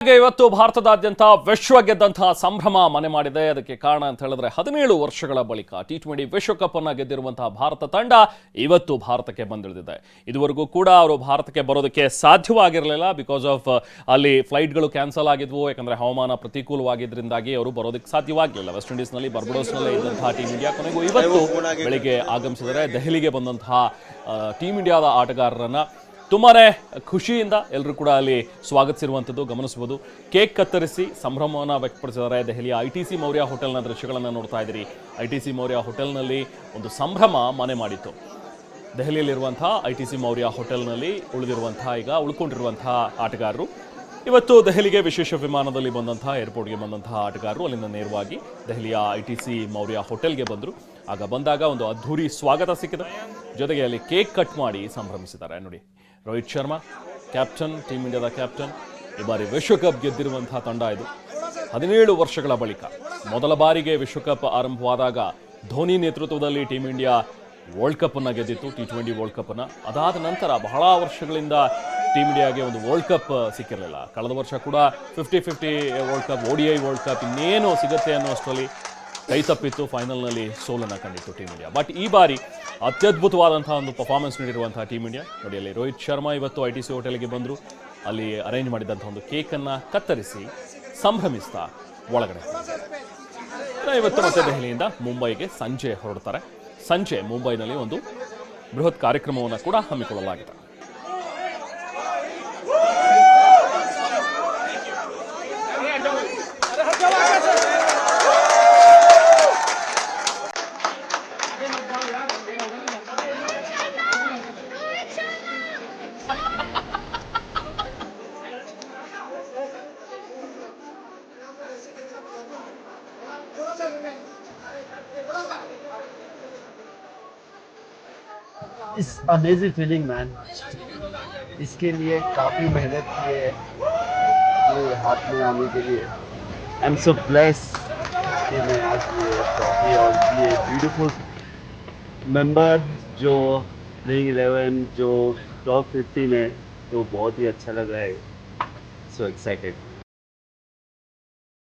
ಇವತ್ತು ಭಾರತದಾದ್ಯಂತ ವಿಶ್ವ ಗೆದ್ದಂತಹ ಸಂಭ್ರಮ ಮನೆ ಮಾಡಿದೆ. ಅದಕ್ಕೆ ಕಾರಣ ಅಂತ ಹೇಳಿದ್ರೆ ಹದಿನೇಳು ವರ್ಷಗಳ ಬಳಿಕ ಟಿ ಟ್ವೆಂಟಿ ವಿಶ್ವಕಪ್ ಅನ್ನ ಗೆದ್ದಿರುವಂತಹ ಭಾರತ ತಂಡ ಇವತ್ತು ಭಾರತಕ್ಕೆ ಬಂದಿಳಿದಿದೆ. ಇದುವರೆಗೂ ಕೂಡ ಅವರು ಭಾರತಕ್ಕೆ ಬರೋದಕ್ಕೆ ಸಾಧ್ಯವಾಗಿರಲಿಲ್ಲ ಬಿಕಾಸ್ ಆಫ್ ಅಲ್ಲಿ ಫ್ಲೈಟ್ಗಳು ಕ್ಯಾನ್ಸಲ್ ಆಗಿದ್ವು. ಯಾಕಂದ್ರೆ ಹವಾಮಾನ ಪ್ರತಿಕೂಲವಾಗಿದ್ದರಿಂದಾಗಿ ಅವರು ಬರೋದಕ್ಕೆ ಸಾಧ್ಯವಾಗಲಿಲ್ಲ. ವೆಸ್ಟ್ ಇಂಡೀಸ್ನಲ್ಲಿ ಬರ್ಬಡೋಸ್ನಲ್ಲಿ ಇದ್ದಂತಹ ಟೀಮ್ ಇಂಡಿಯಾ ಕೊನೆಗೂ ಇವತ್ತು ಬೆಳಿಗ್ಗೆ ಆಗಮಿಸಿದರೆ ದೆಹಲಿಗೆ ಬಂದಂತಹ ಟೀಮ್ ಇಂಡಿಯಾದ ಆಟಗಾರರನ್ನ ತುಂಬಾನೇ ಖುಷಿಯಿಂದ ಎಲ್ಲರೂ ಕೂಡ ಅಲ್ಲಿ ಸ್ವಾಗತಿಸಿರುವಂಥದ್ದು, ಗಮನಿಸಬಹುದು. ಕೇಕ್ ಕತ್ತರಿಸಿ ಸಂಭ್ರಮವನ್ನು ವ್ಯಕ್ತಪಡಿಸಿದ್ದಾರೆ. ದೆಹಲಿಯ ಐ ಟಿ ಸಿ ಮೌರ್ಯ ಹೋಟೆಲ್ನ ದೃಶ್ಯಗಳನ್ನು ನೋಡ್ತಾ ಇದ್ದೀರಿ. ಐ ಟಿ ಸಿ ಮೌರ್ಯ ಹೋಟೆಲ್ನಲ್ಲಿ ಒಂದು ಸಂಭ್ರಮ ಮನೆ ಮಾಡಿತ್ತು. ದೆಹಲಿಯಲ್ಲಿರುವಂಥ ಐ ಟಿ ಸಿ ಮೌರ್ಯ ಹೋಟೆಲ್ನಲ್ಲಿ ಉಳಿದಿರುವಂಥ, ಈಗ ಉಳ್ಕೊಂಡಿರುವಂಥ ಆಟಗಾರರು. ಇವತ್ತು ದೆಹಲಿಗೆ ವಿಶೇಷ ವಿಮಾನದಲ್ಲಿ ಬಂದಂತಹ ಏರ್ಪೋರ್ಟ್ಗೆ ಬಂದಂತಹ ಆಟಗಾರರು ಅಲ್ಲಿಂದ ನೇರವಾಗಿ ದೆಹಲಿಯ ಐ ಟಿ ಸಿ ಮೌರ್ಯ ಹೋಟೆಲ್ಗೆ ಬಂದರು. ಆಗ ಬಂದಾಗ ಒಂದು ಅದ್ಧೂರಿ ಸ್ವಾಗತ ಸಿಕ್ಕಿದೆ ಜೊತೆಗೆ ಅಲ್ಲಿ ಕೇಕ್ ಕಟ್ ಮಾಡಿ ಸಂಭ್ರಮಿಸಿದ್ದಾರೆ. ನೋಡಿ ರೋಹಿತ್ ಶರ್ಮಾ ಕ್ಯಾಪ್ಟನ್ ಟೀಮ್ ಇಂಡಿಯಾದ ಕ್ಯಾಪ್ಟನ್ ಈ ಬಾರಿ ವಿಶ್ವಕಪ್ ಗೆದ್ದಿರುವಂತಹ ತಂಡ ಇದು. ಹದಿನೇಳು ವರ್ಷಗಳ ಬಳಿಕ ಮೊದಲ ಬಾರಿಗೆ ವಿಶ್ವಕಪ್ ಆರಂಭವಾದಾಗ ಧೋನಿ ನೇತೃತ್ವದಲ್ಲಿ ಟೀಮ್ ಇಂಡಿಯಾ ವರ್ಲ್ಡ್ ಕಪ್ ಅನ್ನ ಗೆದ್ದಿತ್ತು ಟಿ ಟ್ವೆಂಟಿ ವರ್ಲ್ಡ್ ಕಪ್ ಅನ್ನ. ಅದಾದ ನಂತರ ಬಹಳ ವರ್ಷಗಳಿಂದ ಟೀಮ್ ಇಂಡಿಯಾಗೆ ಒಂದು ವರ್ಲ್ಡ್ ಕಪ್ ಸಿಕ್ಕಿರಲಿಲ್ಲ. ಕಳೆದ ವರ್ಷ ಕೂಡ fifty fifty world cup O D I world cup ಇನ್ನೇನು ಸಿಗುತ್ತೆ ಅನ್ನೋಷ್ಟರಲ್ಲಿ ಕೈ ತಪ್ಪಿತ್ತು, ಫೈನಲ್ನಲ್ಲಿ ಸೋಲನ್ನು ಕಂಡಿತ್ತು ಟೀಮ್ ಇಂಡಿಯಾ. ಬಟ್ ಈ ಬಾರಿ ಅತ್ಯದ್ಭುತವಾದಂತಹ ಒಂದು ಪರ್ಫಾರ್ಮೆನ್ಸ್ ನೀಡಿರುವಂತಹ ಟೀಮ್ ಇಂಡಿಯಾ. ನೋಡಿ ರೋಹಿತ್ ಶರ್ಮಾ ಇವತ್ತು ಐ ಟಿ ಸಿ ಹೋಟೆಲ್ಗೆ ಬಂದರು. ಅಲ್ಲಿ ಅರೇಂಜ್ ಮಾಡಿದಂಥ ಒಂದು ಕೇಕನ್ನು ಕತ್ತರಿಸಿ ಸಂಭ್ರಮಿಸ್ತಾ ಒಳಗಡೆ ಇವತ್ತು ಮತ್ತೆ ದೆಹಲಿಯಿಂದ ಮುಂಬೈಗೆ ಸಂಜೆ ಹೊರಡ್ತಾರೆ. ಸಂಜೆ ಮುಂಬೈನಲ್ಲಿ ಒಂದು ಬೃಹತ್ ಕಾರ್ಯಕ್ರಮವನ್ನು ಕೂಡ ಹಮ್ಮಿಕೊಳ್ಳಲಾಗಿದೆ. इस अमेजिंग फीलिंग मैन इसके लिए काफ़ी मेहनत की है ये हाथ में आने के लिए आई एम सो ब्लेस कि मैं आज ये ट्रॉफी और ये ब्यूटीफुल मेंबर जो प्लेइंग इलेवन जो टॉप फिफ्टीन है तो बहुत ही अच्छा लग रहा है सो एक्साइटेड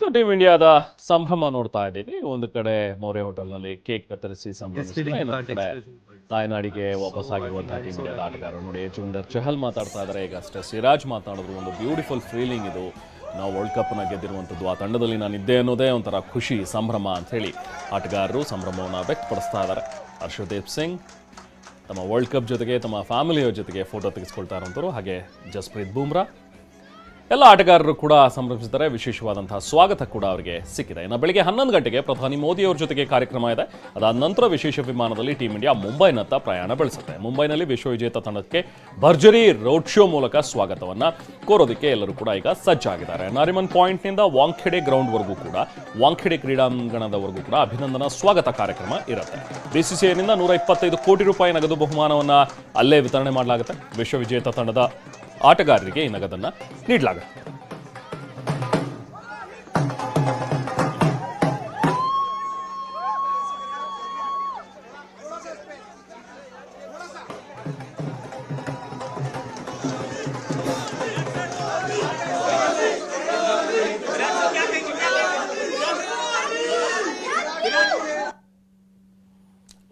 ಸೊ ಟೀಮ್ ಇಂಡಿಯಾದ ಸಂಭ್ರಮ ನೋಡ್ತಾ ಇದ್ದೀವಿ ಒಂದು ಕಡೆ ಮೌರ್ಯ ಹೋಟೆಲ್ನಲ್ಲಿ ಕೇಕ್ ಕತ್ತರಿಸಿ ಸಂಭ್ರಮಿಸಿದ್ರೆ ಇನ್ನೊಂದು ಕಡೆ ತಾಯ್ನಾಡಿಗೆ ವಾಪಸ್ಸಾಗಿರುವಂತಹ ಟೀಮ್ ಇಂಡಿಯಾದ ಆಟಗಾರರು ನೋಡಿ ಚುಂಡರ್ ಚಹಲ್ ಮಾತಾಡ್ತಾ ಇದ್ದಾರೆ ಈಗ ಅಷ್ಟೇ ಸಿರಾಜ್ ಮಾತಾಡಿದ್ರು ಒಂದು ಬ್ಯೂಟಿಫುಲ್ ಫೀಲಿಂಗ್ ಇದು. ನಾವು ವರ್ಲ್ಡ್ ಕಪ್ನ ಗೆದ್ದಿರುವಂಥದ್ದು ಆ ತಂಡದಲ್ಲಿ ನಾನು ಇದ್ದೆ ಅನ್ನೋದೇ ಒಂಥರ ಖುಷಿ ಸಂಭ್ರಮ ಅಂತ ಹೇಳಿ ಆಟಗಾರರು ಸಂಭ್ರಮವನ್ನು ವ್ಯಕ್ತಪಡಿಸ್ತಾ ಇದ್ದಾರೆ ಹರ್ಷದೀಪ್ ಸಿಂಗ್ ತಮ್ಮ ವರ್ಲ್ಡ್ ಕಪ್ ಜೊತೆಗೆ ತಮ್ಮ ಫ್ಯಾಮಿಲಿಯ ಜೊತೆಗೆ ಫೋಟೋ ತೆಗೆಸ್ಕೊಳ್ತಾ ಇರೋಂಥವ್ರು ಹಾಗೆ ಜಸ್ಪ್ರೀತ್ ಬೂಮ್ರಾ. ಎಲ್ಲ ಆಟಗಾರರು ಕೂಡ ಸಂಭ್ರಮಿಸಿದ್ದಾರೆ. ವಿಶೇಷವಾದಂತಹ ಸ್ವಾಗತ ಕೂಡ ಅವರಿಗೆ ಸಿಕ್ಕಿದೆ. ಇನ್ನು ಬೆಳಿಗ್ಗೆ ಹನ್ನೊಂದು ಗಂಟೆಗೆ ಪ್ರಧಾನಿ ಮೋದಿ ಅವರ ಜೊತೆಗೆ ಕಾರ್ಯಕ್ರಮ ಇದೆ. ಅದಾದ ನಂತರ ವಿಶೇಷ ವಿಮಾನದಲ್ಲಿ ಟೀಮ್ ಇಂಡಿಯಾ ಮುಂಬೈನತ್ತ ಪ್ರಯಾಣ ಬೆಳೆಸುತ್ತೆ. ಮುಂಬೈನಲ್ಲಿ ವಿಶ್ವವಿಜೇತ ತಂಡಕ್ಕೆ ಭರ್ಜರಿ ರೋಡ್ ಶೋ ಮೂಲಕ ಸ್ವಾಗತವನ್ನ ಕೋರೋದಕ್ಕೆ ಎಲ್ಲರೂ ಕೂಡ ಈಗ ಸಜ್ಜಾಗಿದ್ದಾರೆ. ನಾರಿಮನ್ ಪಾಯಿಂಟ್ನಿಂದ ವಾಂಖೆಡೆ ಗ್ರೌಂಡ್ವರೆಗೂ ಕೂಡ, ವಾಂಖೆಡೆ ಕ್ರೀಡಾಂಗಣದವರೆಗೂ ಕೂಡ ಅಭಿನಂದನಾ ಸ್ವಾಗತ ಕಾರ್ಯಕ್ರಮ ಇರುತ್ತೆ. ಬಿಸಿಸಿಐನಿಂದ ನೂರ ಇಪ್ಪತ್ತೈದು ಕೋಟಿ ರೂಪಾಯಿ ನಗದು ಬಹುಮಾನವನ್ನು ಅಲ್ಲೇ ವಿತರಣೆ ಮಾಡಲಾಗುತ್ತೆ. ವಿಶ್ವವಿಜೇತ ತಂಡದ ಆಟಗಾರರಿಗೆ ಈ ನಗದನ್ನ ನೀಡಲಾಗುತ್ತೆ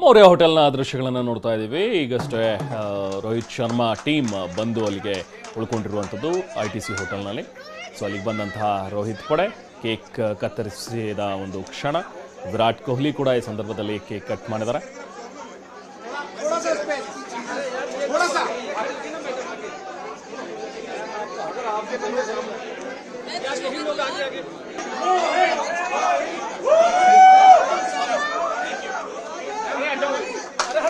ಮೌರ್ಯ ಹೋಟೆಲ್ನ ದೃಶ್ಯಗಳನ್ನು ನೋಡ್ತಾ ಇದ್ದೀವಿ ಈಗಷ್ಟೇ ರೋಹಿತ್ ಶರ್ಮಾ ಟೀಮ್ ಬಂದು ಅಲ್ಲಿಗೆ ಉಳ್ಕೊಂಡಿರುವಂಥದ್ದು ಐ ಟಿ ಸಿ ಹೋಟೆಲ್ನಲ್ಲಿ ಸೊ ಅಲ್ಲಿಗೆ ಬಂದಂತಹ ರೋಹಿತ್ ಪಡೆ ಕೇಕ್ ಕತ್ತರಿಸಿದ ಒಂದು ಕ್ಷಣ ವಿರಾಟ್ ಕೊಹ್ಲಿ ಕೂಡ ಈ ಸಂದರ್ಭದಲ್ಲಿ ಕೇಕ್ ಕಟ್ ಮಾಡಿದ್ದಾರೆ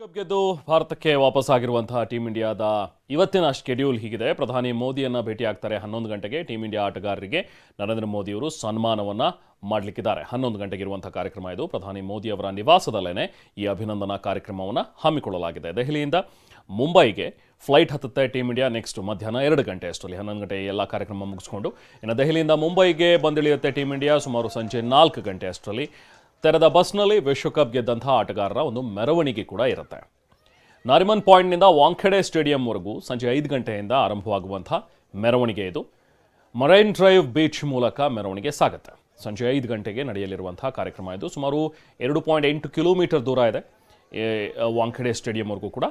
ಕಪ್ ಗೆದ್ದು ಭಾರತಕ್ಕೆ ವಾಪಸ್ ಆಗಿರುವಂತಹ ಟೀಂ ಇಂಡಿಯಾದ ಇವತ್ತಿನ ಶೆಡ್ಯೂಲ್ ಹೀಗಿದೆ. ಪ್ರಧಾನಿ ಮೋದಿಯನ್ನ ಭೇಟಿಯಾಗ್ತಾರೆ ಹನ್ನೊಂದು ಗಂಟೆಗೆ ಟೀಂ ಇಂಡಿಯಾ ಆಟಗಾರರಿಗೆ. ನರೇಂದ್ರ ಮೋದಿಯವರು ಸನ್ಮಾನವನ್ನ ಮಾಡಲಿಕ್ಕಿದ್ದಾರೆ. ಹನ್ನೊಂದು ಗಂಟೆಗೆ ಇರುವಂತಹ ಕಾರ್ಯಕ್ರಮ ಇದು. ಪ್ರಧಾನಿ ಮೋದಿ ಅವರ ನಿವಾಸದಲ್ಲೇನೆ ಈ ಅಭಿನಂದನಾ ಕಾರ್ಯಕ್ರಮವನ್ನು ಹಮ್ಮಿಕೊಳ್ಳಲಾಗಿದೆ. ದೆಹಲಿಯಿಂದ ಮುಂಬೈಗೆ ಫ್ಲೈಟ್ ಹತ್ತುತ್ತೆ ಟೀಂ ಇಂಡಿಯಾ. ನೆಕ್ಸ್ಟ್ ಮಧ್ಯಾಹ್ನ ಎರಡು ಗಂಟೆ ಅಷ್ಟರಲ್ಲಿ ಹನ್ನೊಂದು ಗಂಟೆ ಎಲ್ಲ ಕಾರ್ಯಕ್ರಮ ಮುಗಿಸ್ಕೊಂಡು ಇನ್ನು ದೆಹಲಿಯಿಂದ ಮುಂಬೈಗೆ ಬಂದಿಳಿಯುತ್ತೆ ಟೀಂ ಇಂಡಿಯಾ. ಸುಮಾರು ಸಂಜೆ ನಾಲ್ಕು ಗಂಟೆ ಅಷ್ಟರಲ್ಲಿ ತೆರೆದ ಬಸ್ನಲ್ಲಿ ವಿಶ್ವಕಪ್ ಗೆದ್ದಂತಹ ಆಟಗಾರರ ಒಂದು ಮೆರವಣಿಗೆ ಕೂಡ ಇರುತ್ತೆ. ನಾರಿಮನ್ ಪಾಯಿಂಟ್ನಿಂದ ವಾಂಖೆಡೆ ಸ್ಟೇಡಿಯಂವರೆಗೂ ಸಂಜೆ ಐದು ಗಂಟೆಯಿಂದ ಆರಂಭವಾಗುವಂಥ ಮೆರವಣಿಗೆ ಇದು. ಮರೈನ್ ಡ್ರೈವ್ ಬೀಚ್ ಮೂಲಕ ಮೆರವಣಿಗೆ ಸಾಗುತ್ತೆ. ಸಂಜೆ ಐದು ಗಂಟೆಗೆ ನಡೆಯಲಿರುವಂತಹ ಕಾರ್ಯಕ್ರಮ ಇದು. ಸುಮಾರು ಎರಡು ಪಾಯಿಂಟ್ ಎಂಟು ಕಿಲೋಮೀಟರ್ ದೂರ ಇದೆ. ವಾಂಖೆಡೆ ಸ್ಟೇಡಿಯಂವರೆಗೂ ಕೂಡ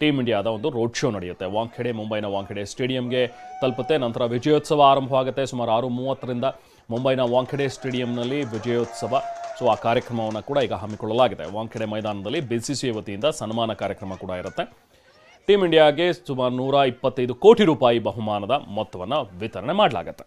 ಟೀಮ್ ಇಂಡಿಯಾದ ಒಂದು ರೋಡ್ ಶೋ ನಡೆಯುತ್ತೆ. ವಾಂಖೆಡೆ, ಮುಂಬೈನ ವಾಂಖೆಡೆ ಸ್ಟೇಡಿಯಂಗೆ ತಲುಪುತ್ತೆ. ನಂತರ ವಿಜಯೋತ್ಸವ ಆರಂಭವಾಗುತ್ತೆ. ಸುಮಾರು ಆರು ಮೂವತ್ತರಿಂದ ಮುಂಬೈನ ವಾಂಖೆಡೆ ಸ್ಟೇಡಿಯಂನಲ್ಲಿ ವಿಜಯೋತ್ಸವ ಸೊ ಆ ಕಾರ್ಯಕ್ರಮವನ್ನು ಕೂಡ ಈಗ ಹಮ್ಮಿಕೊಳ್ಳಲಾಗಿದೆ. ವಾಂಖೆಡೆ ಮೈದಾನದಲ್ಲಿ ಬಿಸಿಸಿಐ ವತಿಯಿಂದ ಸನ್ಮಾನ ಕಾರ್ಯಕ್ರಮ ಕೂಡ ಇರುತ್ತೆ. ಟೀಮ್ ಇಂಡಿಯಾಗೆ ಸುಮಾರು ನೂರ ಇಪ್ಪತ್ತೈದು ಕೋಟಿ ರೂಪಾಯಿ ಬಹುಮಾನದ ಮೊತ್ತವನ್ನು ವಿತರಣೆ ಮಾಡಲಾಗುತ್ತೆ.